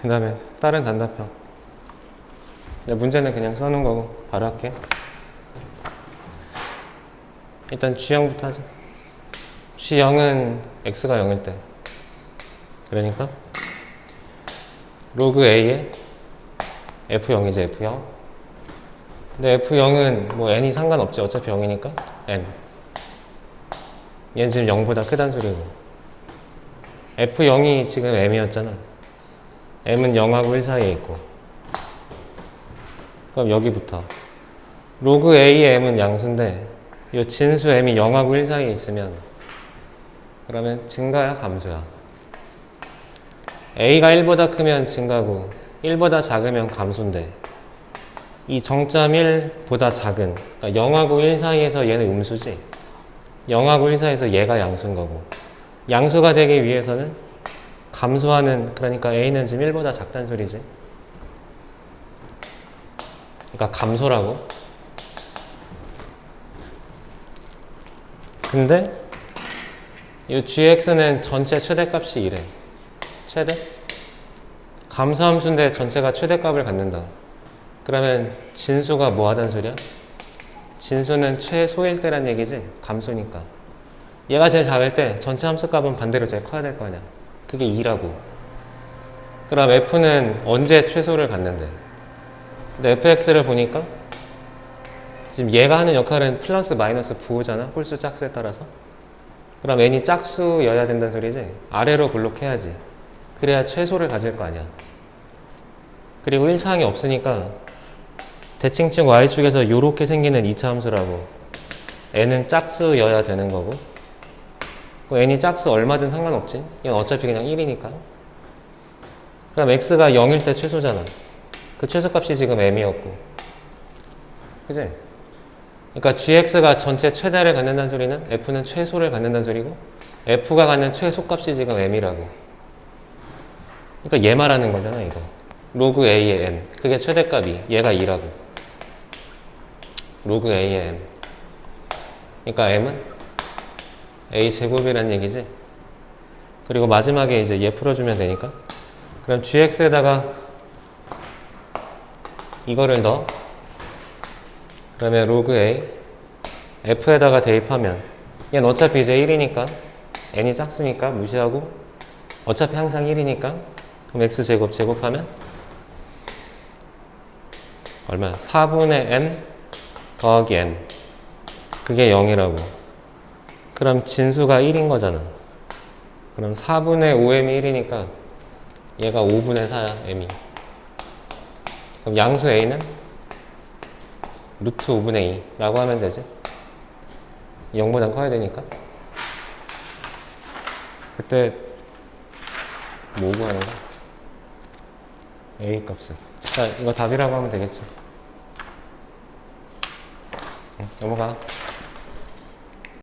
그 다음에 다른 단답형. 문제는 그냥 써놓은 거고 바로 할게. 일단 G형부터 하자. G형은 X가 0일 때. 그러니까 로그 A에 F0이지 F0. 근데 F0은 뭐 N이 상관없지. 어차피 0이니까 N. 얘는 지금 0보다 크단 소리고. F0이 지금 M이었잖아. M은 0하고 1 사이에 있고. 그럼 여기부터. 로그 A의 M은 양수인데, 이 진수 M이 0하고 1 사이에 있으면, 그러면 증가야, 감소야? A가 1보다 크면 증가고, 1보다 작으면 감소인데, 이 정점 1보다 작은, 그러니까 0하고 1 사이에서 얘는 음수지? 0하고 1 사이에서 얘가 양수인 거고, 양수가 되기 위해서는 감소하는 그러니까 a는 지금 1보다 작다는 소리지. 그러니까 감소라고. 근데 이 gx는 전체 최대값이 이래. 최대? 감소함수인데 전체가 최대값을 갖는다. 그러면 진수가 뭐 하단 소리야? 진수는 최소일 때란 얘기지? 감소니까. 얘가 제일 작을 때 전체 함수값은 반대로 제일 커야 될 거 아니야. 그게 2라고. 그럼 f는 언제 최소를 갖는데? 근데 fx를 보니까 지금 얘가 하는 역할은 플러스 마이너스 부호잖아. 홀수 짝수에 따라서. 그럼 n이 짝수여야 된다는 소리지. 아래로 블록해야지. 그래야 최소를 가질 거 아니야. 그리고 1사항이 없으니까 대칭층 y축에서 이렇게 생기는 2차 함수라고 n은 짝수여야 되는 거고 그 n이 짝수 얼마든 상관없지. 이건 어차피 그냥 1이니까. 그럼 x가 0일 때 최소잖아. 그 최소값이 지금 m이었고. 그지? 그러니까 gx가 전체 최대를 갖는다는 소리는 f는 최소를 갖는다는 소리고 f가 갖는 최소값이 지금 m이라고. 그러니까 얘 말하는 거잖아, 이거. 로그 a의 m. 그게 최대값이. 얘가 2라고. 로그 a의 m. 그러니까 m은 a 제곱이란 얘기지. 그리고 마지막에 이제 얘 풀어주면 되니까. 그럼 gx에다가 이거를 넣어. 그러면 로그 a f에다가 대입하면 얘는 어차피 이제 1이니까 n이 짝수니까 무시하고 어차피 항상 1이니까 그럼 x 제곱 제곱하면 얼마? 4분의 m 더하기 n 그게 0이라고 그럼 진수가 1인 거잖아. 그럼 4분의 5m이 1이니까 얘가 5분의 4야, m이. 그럼 양수 a는 루트 5분의 2라고 하면 되지. 0보다 커야 되니까. 그때 뭐 구하는 거야? a 값은. 자, 이거 답이라고 하면 되겠지. 응, 넘어가.